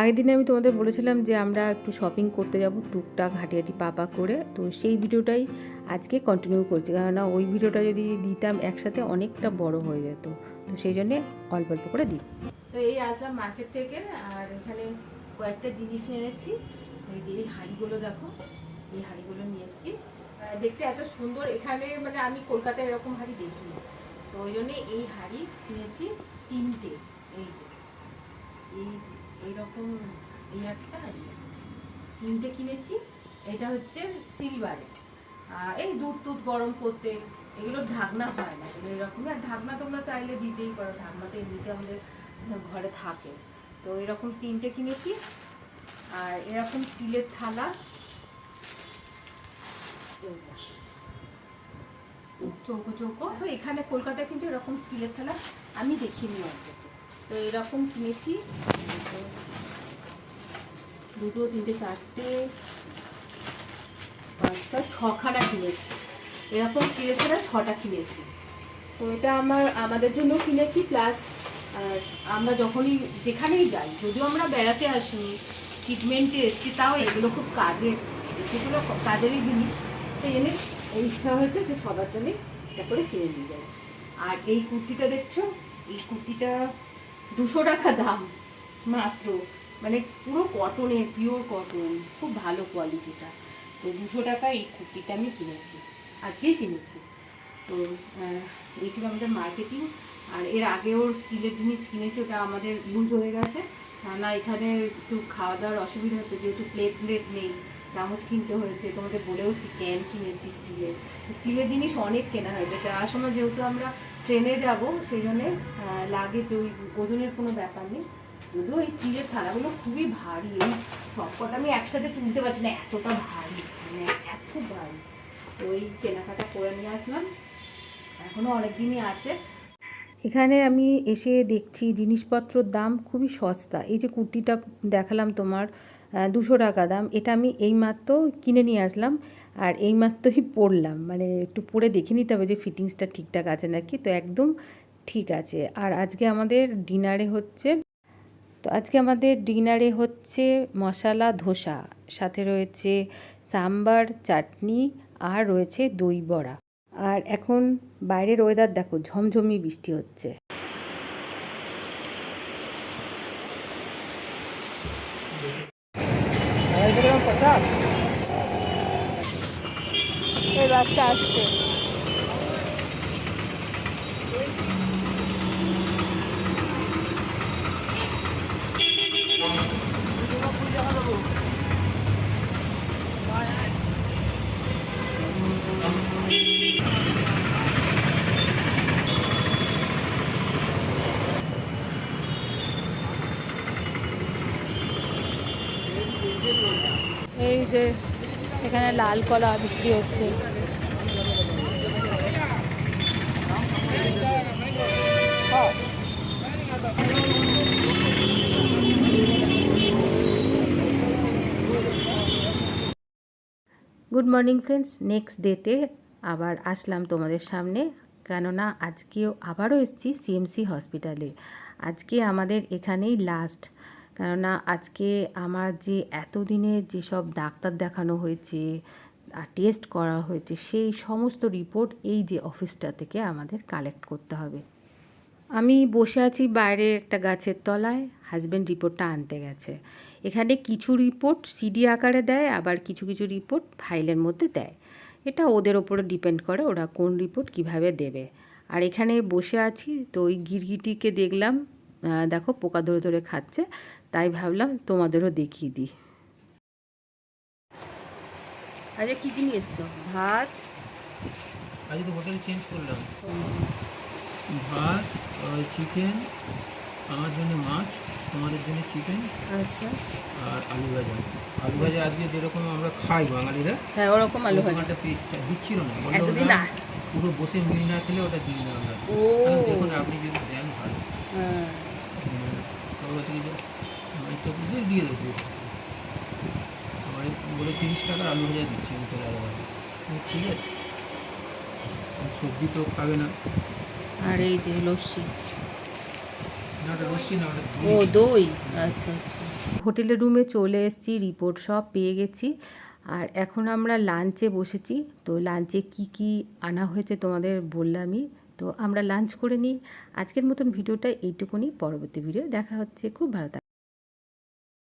আগের দিনে আমি তোমাদের বলেছিলাম যে আমরা একটু শপিং করতে যাব, টুকটাক হাঁটিহাটি পাপা করে। তো সেই ভিডিওটাই আজকে কন্টিনিউ করছি। কেননা ওই ভিডিওটা যদি দিতাম একসাথে অনেকটা বড় হয়ে যেত। তো সেই জন্যে অল্প অল্প করে দিই। তো এই আসলাম মার্কেট থেকে আর এখানে কয়েকটা জিনিস এনেছি। এই যে এই হাঁড়িগুলো দেখো, এই হাঁড়িগুলো নিয়ে এসেছি। দেখতে এত সুন্দর। এখানে মানে আমি কলকাতায় এরকম হাঁড়ি দেখিনি। তো ওই জন্যে এই হাঁড়ি কিনেছি তিনটে। এই যে এই যে এইরকম এই একটা। তিনটে কিনেছি, এটা হচ্ছে সিলভারে এই দুধ টুধ গরম করতে, এগুলো ঢাকনা হয় না, এগুলো এরকমই আর ঢাকনা তোমরা চাইলে দিতেই পারো, ঢাকনা তো এমনিতে আমাদের ঘরে থাকে তো এরকম তিনটে কিনেছি, আর এরকম স্টিলের থালা। চৌকো চৌকো তো এখানে কলকাতায় কিন্তু এরকম স্টিলের থালা আমি দেখিনি অন্তত তো এরকম কিনেছি। দুটো, তিনটে, চারটে, পাঁচটা, ছখানা কিনেছি। এরকম স্টিলের থালা ছটা কিনেছি। তো এটা আমার, আমাদের জন্য কিনেছি প্লাস আমরা যখনই, যেখানেই যাই, যদিও আমরা বেড়াতে আসিনি ট্রিটমেন্টে এসেছি, তাও এগুলো খুব কাজের সেগুলো কাজেরই জিনিস। তো এনে ইচ্ছা হয়েছে যে সবার জন্য এটা করে কিনে নিয়ে যাই। আর এই কুর্তিটা দেখছ? এই কুর্তিটা দুশো টাকা দাম, মাত্র। মানে পুরো কটনের পিওর কটন খুব ভালো কোয়ালিটিটা তো দুশো টাকা এই কুর্তিটা আমি কিনেছি, আজকেই কিনেছি। তো এই ছিল আমাদের মার্কেটিং আর এর আগেও স্টিলের জিনিস কিনেছি, ওটা আমাদের ইউজ হয়ে গেছে। না, এখানে একটু খাওয়া দাওয়ার অসুবিধা হচ্ছে, যেহেতু প্লেট প্লেট নেই, চামচ কিনতে হয়েছে তোমাদের বলেওছি ক্যান কিনেছি স্টিলের। স্টিলের জিনিস অনেক কেনা হয়েছে যাওয়ার সময় যেহেতু আমরা ট্রেনে যাব সেই জন্যে লাগেজ, ওই ওজনের কোনো ব্যাপার নেই। যদিও এই স্টিলের থালাগুলো খুবই ভারী, এই সবকটা আমি একসাথে তুলতে পারছি না, এতটা ভারী মানে এত ভারী। তো ওই কেনাকাটা করে নিয়ে আসলাম এখনও অনেক দিনই আছে। এখানে আমি এসে দেখছি জিনিসপত্রর দাম খুবই সস্তা। এই যে কুর্তিটা দেখালাম তোমার দুশো টাকা দাম, এটা আমি এইমাত্র কিনে নিয়ে আসলাম। আর এইমাত্রই পরলাম মানে একটু পরে দেখে নিতে হবে যে ফিটিংসটা ঠিকঠাক আছে নাকি। তো একদম ঠিক আছে। আর আজকে আমাদের ডিনারে হচ্ছে, তো আজকে আমাদের ডিনারে হচ্ছে মশালা ধোসা, সাথে রয়েছে সাম্বার, চাটনি আর রয়েছে দই বড়া। আর এখন বাইরের ওয়েদার দেখো ঝমঝমি বৃষ্টি হচ্ছে। এই বাসটা আসছে। এই যে এখানে লাল কলা বিক্রি হচ্ছে। গুড মর্নিং ফ্রেন্ডস নেক্সট ডেতে আবার আসলাম তোমাদের সামনে। কেননা আজকেও আবারও এসেছি সিএমসি হসপিটালে আজকে আমাদের এখানেই লাস্ট কেননা আজকে আমার যে এতদিনে যেসব ডাক্তার দেখানো হয়েছে, আর টেস্ট করা হয়েছে, সেই সমস্ত রিপোর্ট এই যে অফিসটা থেকে আমাদের কালেক্ট করতে হবে। আমি বসে আছি বাইরে একটা গাছের তলায় হাজব্যান্ড রিপোর্টটা আনতে গেছে। এখানে কিছু রিপোর্ট সিডি আকারে দেয় আবার কিছু কিছু রিপোর্ট ফাইলের মধ্যে দেয়। এটা ওদের ওপরে ডিপেন্ড করে ওরা কোন রিপোর্ট কীভাবে দেবে। আর এখানে বসে আছি তো ওই গিরগিটিকে দেখলাম দেখো পোকা ধরে ধরে খাচ্ছে তাই ভাবলাম তোমাদেরও দেখিয়ে দিই। আচ্ছা কী কী নিয়ে এসছো? ভাত? আজকে তো হোটেল চেঞ্জ করলাম। ভাত চিকেন আমার জন্য মাছ তোমাদের জন্য চিকেন আচ্ছা। আর আলু ভাজা। আলু ভাজা আজকে যেরকম আমরা খাই বাঙালিরা হ্যাঁ ওরকম আলু ভাজা। পেট দিচ্ছিল না। এতদিন পুরো বসে মিল না খেলে ওটা দিই না আমরা। ও। দেখুন আপনি যদি দেন ভালো। হ্যাঁ ওগুলো থেকে মাইকটা দিয়ে দিয়ে দেবো। আমার বলে তিরিশ টাকার আলু ভাজা দিচ্ছি আমি তো আলু ভাজা ঠিক আছে। সবজি তো খাবে না। আর এই যে লস্যি। ও দই? আচ্ছা আচ্ছা। হোটেলের রুমে চলে এসেছি রিপোর্ট সব পেয়ে গেছি। আর এখন আমরা লাঞ্চে বসেছি। তো লাঞ্চে কি কি আনা হয়েছে তোমাদের বললামই। তো আমরা লাঞ্চ করে নিই। আজকের মতন ভিডিওটা এইটুকুনি। পরবর্তী ভিডিও দেখা হচ্ছে। খুব ভালো।